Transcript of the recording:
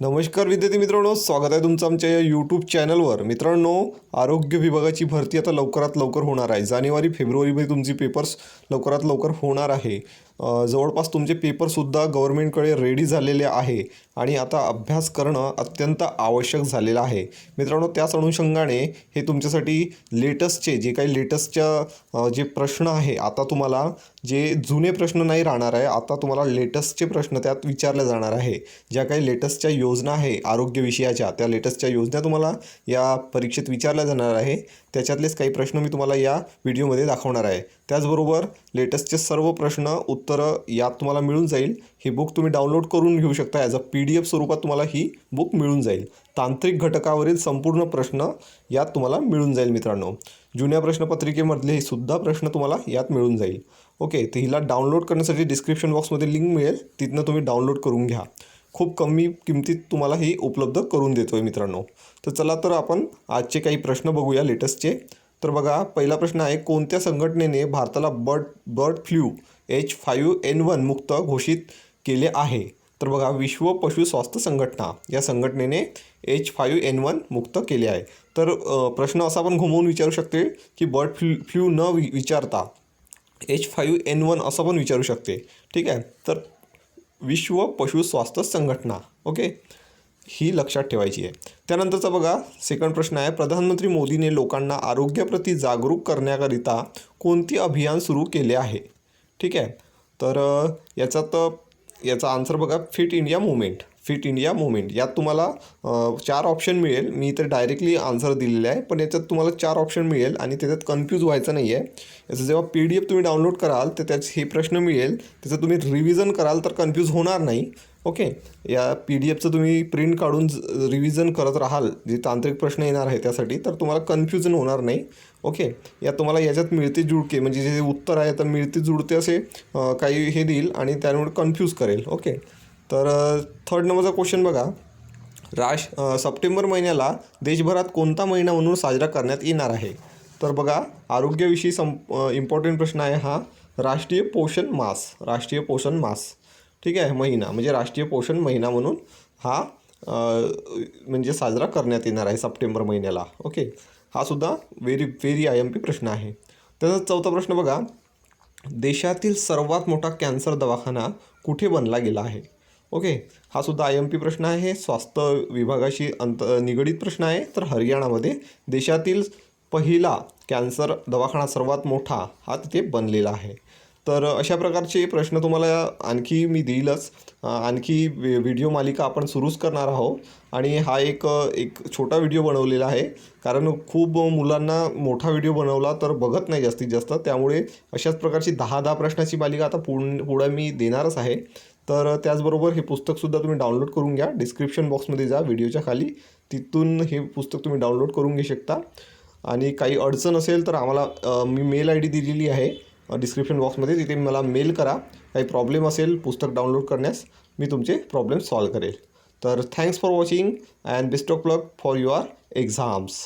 नमस्कार विद्यार्थी मित्रांनो स्वागत आहे तुमचं आमच्या या यूट्यूब चॅनलवर मित्रांनो आरोग्य विभागाची भरती आता लवकरात लवकर होणार आहे. जानेवारी फेब्रुवारीमध्ये तुमची पेपर्स लवकरात लवकर होणार आहे. जवळपास तुमचे पेपरसुद्धा गव्हर्मेंटकडे रेडी झालेले आहे आणि आता अभ्यास करणं अत्यंत आवश्यक झालेलं आहे. मित्रांनो त्याच अनुषंगाने हे तुमच्यासाठी लेटेस्टचे जे काही लेटेस्टच्या जे प्रश्न आहे आता तुम्हाला जे जुने प्रश्न नाही राहणार आहे आता तुम्हाला लेटेस्टचे प्रश्न त्यात विचारले जाणार आहे. ज्या काही लेटेस्टच्या योजना आहे आरोग्य विषयाच्या त्या लेटेस्टच्या योजना तुम्हाला या परीक्षेत विचारल्या जाणार आहे. त्याच्यातलेच काही प्रश्न मी तुम्हाला या व्हिडिओमध्ये दाखवणार आहे. त्याचबरोबर लेटेस्टचे सर्व प्रश्न उत्तर यात तुम्हाला मिळून जाईल. ही बुक तुम्ही डाउनलोड करून घेऊ शकता. As a P D F स्वरूपात तुम्हाला ही बुक मिळून जाईल. तांत्रिक घटकावरील संपूर्ण प्रश्न यात तुम्हाला मिळून जाईल मित्रांनो. जुन्या प्रश्नपत्रिकेमधले हे सुद्धा प्रश्न तुम्हाला यात मिळून जाईल. ओके तर हिला डाउनलोड करण्यासाठी डिस्क्रिप्शन बॉक्समध्ये लिंक मिळेल. तिथनं तुम्ही डाउनलोड करून घ्या. खूप कमी किमतीत तुम्हाला ही उपलब्ध करून देतो आहे मित्रांनो. तर चला तर आपण आजचे काही प्रश्न बघूया लेटेस्टचे तर बघा पहिला प्रश्न आहे कोणत्या संघटनेने भारताला bird bird flu H five N one मुक्त घोषित केले आहे. तर बघा विश्व पशु स्वास्थ्य संघटना या संघटनेने एच फायू एन वन मुक्त केले आहे. तर प्रश्न असा पण घुमवून विचारू शकते की बर्ड फ्लू फ्ल्यू न वि विचारता एच फायू एन वन असं पण विचारू शकते. ठीक आहे? तर विश्व पशु स्वास्थ्य संघटना ओके? ही लक्षात ठेवायची आहे. त्यानंतरचा बघा सेकंड प्रश्न आहे. प्रधानमंत्री मोदीने लोकांना आरोग्याप्रती जागरूक करण्याकरिता कोणते अभियान सुरू केले आहे? ठीक आहे. तर याचा तर याचा आन्सर बघा fit India movement fit India movement. यात तुम्हाला चार ऑप्शन मिळेल. मी तर डायरेक्टली आन्सर दिलेले आहे. पण याच्यात तुम्हाला चार ऑप्शन मिळेल आणि त्याच्यात कन्फ्यूज व्हायचं नाही आहे याचं जेव्हा पी डी एफ तुम्ही डाउनलोड कराल तर त्यात हे प्रश्न मिळेल. त्याचं तुम्ही रिव्हिजन कराल तर कन्फ्यूज होणार नाही. ओके या पी डी एफचं तुम्ही प्रिंट काढून रिव्हिजन करत राहाल. जे तांत्रिक प्रश्न येणार आहे त्यासाठी तर तुम्हाला कन्फ्युजन होणार नाही. ओके या तुम्हाला याच्यात मिळते जुळके म्हणजे जे उत्तर आहे तर मिळते जुळते असे काही हे देईल आणि त्यामुळे कन्फ्यूज करेल. ओके तर थर्ड नंबरचा क्वेश्चन बघा. राश सप्टेंबर महिन्याला देशभरात कोणता महिना म्हणून साजरा करण्यात येणार आहे? तर बघा आरोग्याविषयी सं इम्पॉर्टंट प्रश्न आहे हा. राष्ट्रीय पोषण मास राष्ट्रीय पोषण मास. ठीक आहे महिना म्हणजे राष्ट्रीय पोषण महिना म्हणून हा म्हणजे साजरा करण्यात येणार आहे सप्टेंबर महिन्याला. ओके? हा सुद्धा very very I M P प्रश्न आहे. त्याचा चौथा प्रश्न बघा. देशातील सर्वात मोठा कॅन्सर दवाखाना कुठे बनला गेला आहे? ओके हा सुद्धा आय एम पी प्रश्न आहे. स्वास्थ्य विभागाशी अंत निगडीत प्रश्न आहे. तर हरियाणामध्ये देशातील पहिला कॅन्सर दवाखाना सर्वात मोठा हा तिथे बनलेला आहे. तर अशा प्रकारचे प्रश्न तुम्हाला आणखी मी देईलच. आणखी व्हिडिओ मालिका आपण सुरूच करणार आहोत. आणि हा एक एक छोटा व्हिडिओ बनवलेला आहे. कारण खूप मुलांना मोठा व्हिडिओ बनवला तर बघत नाही जास्तीत जास्त. त्यामुळे अशाच प्रकारची दहा दहा प्रश्नाची मालिका आता पुढ पुढं मी देणारच आहे. तर त्याचबरोबर हे पुस्तकसुद्धा तुम्ही डाउनलोड करून घ्या. डिस्क्रिप्शन बॉक्समध्ये जा व्हिडिओच्या खाली. तिथून हे पुस्तक तुम्ही डाउनलोड करून घेऊ शकता. आणि काही अडचण असेल तर आम्हाला मी मेल आय डी दिलेली आहे. डिस्क्रिप्शन बॉक्समध्ये तिथे मला मेल करा. काही प्रॉब्लेम असेल पुस्तक डाउनलोड करण्यास मी तुमचे प्रॉब्लेम सॉल्व करेल. तर thanks for watching and best of luck for your exams